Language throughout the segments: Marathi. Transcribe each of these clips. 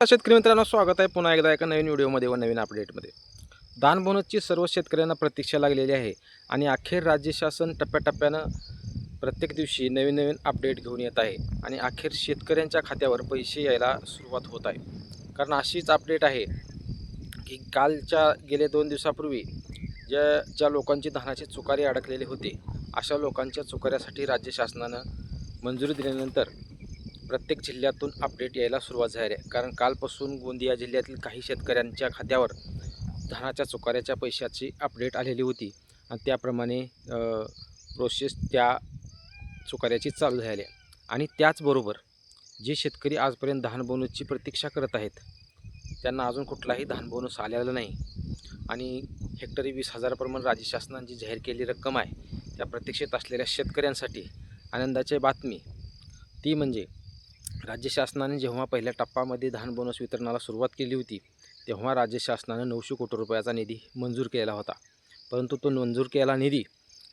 शेतकरी मित्रांनो स्वागत आहे पुन्हा एकदा एका नवीन व्हिडिओमध्ये व नवीन अपडेटमध्ये. दान बोनसची सर्व शेतकऱ्यांना प्रतीक्षा लागलेली आहे आणि अखेर राज्य शासन टप्प्याटप्प्यानं प्रत्येक दिवशी नवीन नवीन अपडेट घेऊन येत आहे आणि अखेर शेतकऱ्यांच्या खात्यावर पैसे यायला सुरुवात होत आहे. कारण अशीच अपडेट आहे की कालच्या गेल्या दोन दिवसापूर्वी ज्या ज्या लोकांची धानाचे चुकारी अडकलेले होते अशा लोकांच्या चुकाऱ्यासाठी राज्य शासनानं मंजुरी दिल्यानंतर प्रत्येक जिल्ह्यातून अपडेट यायला सुरुवात झाली आहे. कारण कालपासून गोंदिया जिल्ह्यातील काही शेतकऱ्यांच्या खात्यावर धानाच्या चुकाऱ्याच्या पैशाची अपडेट आलेली होती. आणि त्याप्रमाणे प्रोसेस त्या चुकाऱ्याची चालू झाली आहे. आणि त्याचबरोबर जे शेतकरी आजपर्यंत धान बोनसची प्रतीक्षा करत आहेत त्यांना अजून कुठलाही धान बोनस आलेला नाही. आणि हेक्टरी वीस हजाराप्रमाणे राज्य शासनाने जी जाहीर केलेली रक्कम आहे त्या प्रतीक्षेत असलेल्या शेतकऱ्यांसाठी आनंदाची बातमी. ती म्हणजे राज्य शासनाने जेव्हा पहिल्या टप्प्यामध्ये धान बोनस वितरणाला सुरुवात केली होती तेव्हा राज्य शासनानं नऊशे कोटी रुपयाचा निधी मंजूर केला होता. परंतु तो मंजूर केला निधी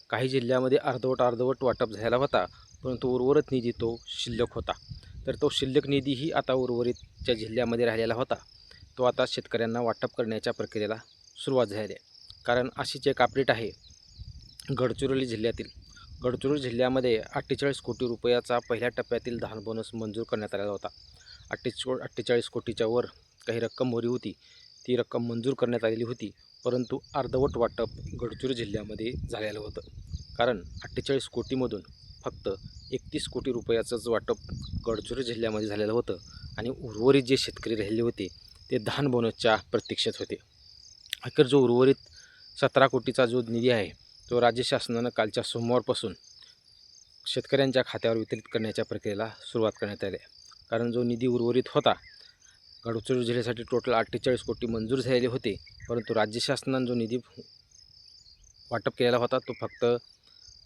काही जिल्ह्यामध्ये अर्धवट अर्धवट वाटप झाला होता परंतु उर्वरित निधी तो शिल्लक होता. तर तो शिल्लक निधीही आता उर्वरितच्या जिल्ह्यामध्ये राहिलेला होता. तो आता शेतकऱ्यांना वाटप करण्याच्या प्रक्रियेला सुरुवात झाली आहे. कारण अशीच एक अपडेट आहे गडचिरोली जिल्ह्यातील. गडचिरोली जिल्ह्यामध्ये अठ्ठेचाळीस कोटी रुपयाचा पहिल्या टप्प्यातील धान बोनस मंजूर करण्यात आलेला होता. अठ्ठेचो अठ्ठेचाळीस कोटीच्या वर काही रक्कम भरी होती. ती रक्कम मंजूर करण्यात आलेली होती परंतु अर्धवट वाटप गडचिरोली जिल्ह्यामध्ये झालेलं होतं. कारण अठ्ठेचाळीस कोटीमधून फक्त एकतीस कोटी रुपयाचंच वाटप गडचिरोली जिल्ह्यामध्ये झालेलं होतं आणि उर्वरित जे शेतकरी राहिले होते ते धान बोनसच्या प्रतीक्षेत होते. अखेर जो उर्वरित सतरा कोटीचा जो निधी आहे तो राज्य शासनानं कालच्या सोमवारपासून शेतकऱ्यांच्या खात्यावर वितरित करण्याच्या प्रक्रियेला सुरुवात करण्यात आली. आहे कारण जो निधी उर्वरित होता गडचिरोली जिल्ह्यासाठी टोटल अठ्ठेचाळीस कोटी मंजूर झालेले होते. परंतु राज्य शासनानं जो निधी वाटप केलेला होता तो फक्त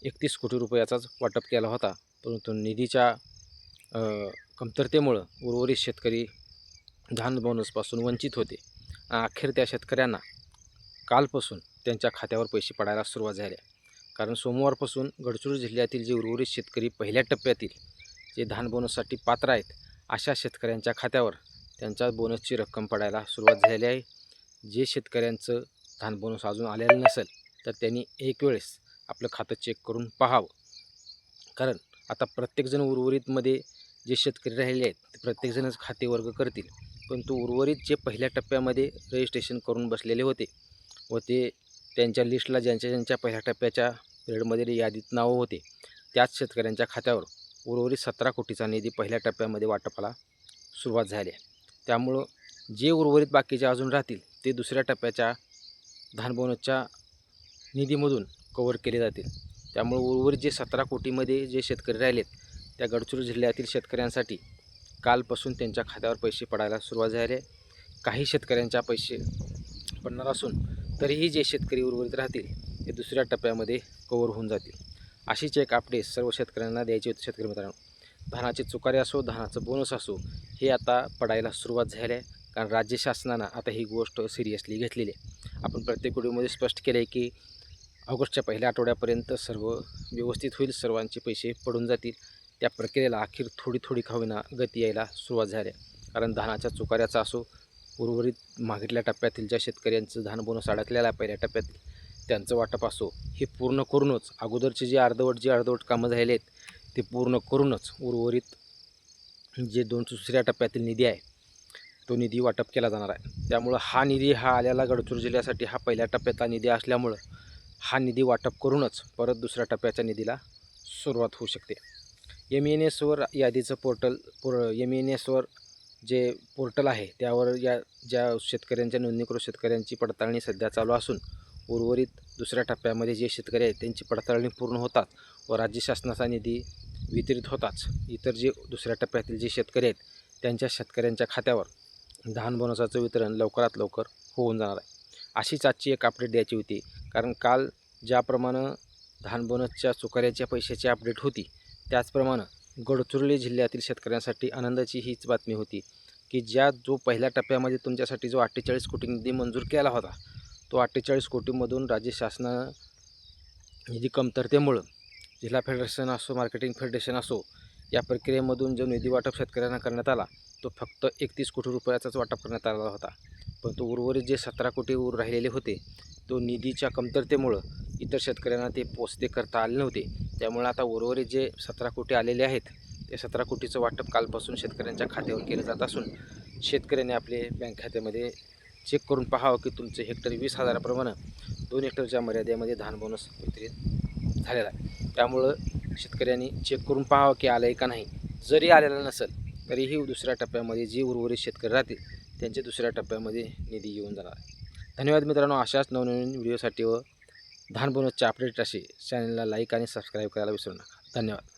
एकतीस कोटी रुपयाचाच वाटप केला होता. परंतु निधीच्या कमतरतेमुळं उर्वरित शेतकरी धान बोनसपासून वंचित होते. अखेर त्या शेतकऱ्यांना कालपासून त्यांच्या खात्यावर पैसे पडायला सुरुवात झाली आहे. कारण सोमवारपासून गडचिरोली जिल्ह्यातील जे उर्वरित शेतकरी पहिल्या टप्प्यातील जे धान बोनससाठी पात्र आहेत अशा शेतकऱ्यांच्या खात्यावर त्यांच्या बोनसची रक्कम पडायला सुरुवात झालेली आहे. जे शेतकऱ्यांचं धान बोनस अजून आलेलं नसेल तर त्यांनी एक वेळेस आपलं खातं चेक करून पाहावं. कारण आता प्रत्येकजण उर्वरितमध्ये जे शेतकरी राहिले आहेत ते प्रत्येकजणच खाते वर्ग करतील परंतु उर्वरित जे पहिल्या टप्प्यामध्ये रजिस्ट्रेशन करून बसलेले होते व ते त्यांच्या लिस्टला ज्यांच्या ज्यांच्या पहिल्या टप्प्याच्या पिरियडमध्ये यादीत नावं होते त्याच शेतकऱ्यांच्या खात्यावर उर्वरित सतरा कोटीचा निधी पहिल्या टप्प्यामध्ये वाटपाला सुरुवात झाली आहे. त्यामुळं जे उर्वरित बाकीचे अजून राहतील ते दुसऱ्या टप्प्याच्या धान बोनसच्या निधीमधून कवर केले जातील. त्यामुळं उर्वरित जे सतरा कोटीमध्ये जे शेतकरी राहिलेत त्या गडचिरोली जिल्ह्यातील शेतकऱ्यांसाठी कालपासून त्यांच्या खात्यावर पैसे पडायला सुरुवात झाली आहे. काही शेतकऱ्यांच्या पैसे पडणार असून तरीही जे शेतकरी उर्वरित राहतील ते दुसऱ्या टप्प्यामध्ये कवर होऊन जातील. अशीच एक अपडेट सर्व शेतकऱ्यांना द्यायची होती. शेतकरी मित्रांनो धानाचे चुकारे असो धानाचं बोनस असो हे आता पडायला सुरुवात झाली आहे. कारण राज्य शासनानं आता ही गोष्ट सिरियसली घेतलेली आहे. आपण प्रत्येक व्हिडिओमध्ये स्पष्ट केलं आहे की ऑगस्टच्या पहिल्या आठवड्यापर्यंत सर्व व्यवस्थित होईल सर्वांचे पैसे पडून जातील. त्या प्रक्रियेला अखेर थोडी थोडी खावीना गती यायला सुरुवात झाली आहे. कारण धानाच्या चुकाऱ्याचा असो उर्वरित मागितल्या टप्प्यातील ज्या शेतकऱ्यांचं धान बोनस अडकलेलं आहे पहिल्या टप्प्यातील त्यांचं वाटप असो हे पूर्ण करूनच अगोदरचे जे अर्धवट जे अर्धवट कामं झालेले आहेत ते पूर्ण करूनच उर्वरित जे दोन दुसऱ्या टप्प्यातील निधी आहे तो निधी वाटप केला जाणार आहे. त्यामुळं हा निधी हा आलेला गडचूर जिल्ह्यासाठी हा पहिल्या टप्प्यातला निधी असल्यामुळं हा निधी वाटप करूनच परत दुसऱ्या टप्प्याच्या निधीला सुरुवात होऊ शकते. एम एन एसवर यादीचं पोर्टल पोर एम एन एसवर जे पोर्टल आहे त्यावर या ज्या शेतकऱ्यांच्या नोंदणीकृत शेतकऱ्यांची पडताळणी सध्या चालू असून उर्वरित दुसऱ्या टप्प्यामध्ये जे शेतकरी आहेत त्यांची पडताळणी पूर्ण होतात व राज्य शासनाचा निधी वितरित होताच. इतर जे दुसऱ्या टप्प्यातील जे शेतकरी आहेत त्यांच्या शेतकऱ्यांच्या खात्यावर धान बोनसाचं वितरण लवकरात लवकर होऊन जाणार आहे. अशीच आजची एक अपडेट द्यायची होती. कारण काल ज्याप्रमाणे धान बोनसच्या चुकाऱ्याच्या पैशाची अपडेट होती त्याचप्रमाणे गडचिरोली जिल्ह्यातील शेतकऱ्यांसाठी आनंदाची हीच बातमी होती की ज्या जो पहिल्या टप्प्यामध्ये तुमच्यासाठी जो अठ्ठेचाळीस कोटी निधी मंजूर केला होता तो अठ्ठेचाळीस कोटीमधून राज्य शासना निधी कमतरतेमुळं जिल्हा फेडरेशन असो मार्केटिंग फेडरेशन असो या प्रक्रियेमधून जो निधी वाटप शेतकऱ्यांना करण्यात आला तो फक्त एकतीस कोटी रुपयाचाच वाटप करण्यात आला होता. परंतु तो उर्वरित जे सतरा कोटी उर राहिलेले होते तो निधीच्या कमतरतेमुळं इतर शेतकऱ्यांना ते पोचते करता आले नव्हते. त्यामुळे आता उर्वरित जे सतरा कोटी आलेले आहेत ते सतरा कोटीचं वाटप कालपासून शेतकऱ्यांच्या खात्यावर केलं जात असून शेतकऱ्यांनी आपले बँक खात्यामध्ये चेक करून पाहावं की तुमचे हेक्टर वीस हजाराप्रमाणे दोन हेक्टरच्या मर्यादेमध्ये धान बोनस वितरित झालेला आहे. त्यामुळं शेतकऱ्यांनी चेक करून पाहावं की आलं आहे का नाही. जरी आलेलं नसेल तरीही दुसऱ्या टप्प्यामध्ये जी उर्वरित शेतकरी राहतील त्यांच्या दुसऱ्या टप्प्यामध्ये निधी येऊन जाणार आहे. धन्यवाद मित्रांनो अशाच नवनवीन व्हिडिओसाठी व धान बोनसच्या अपडेट असे चॅनलला लाईक आणि सबस्क्राईब करायला विसरू नका. धन्यवाद.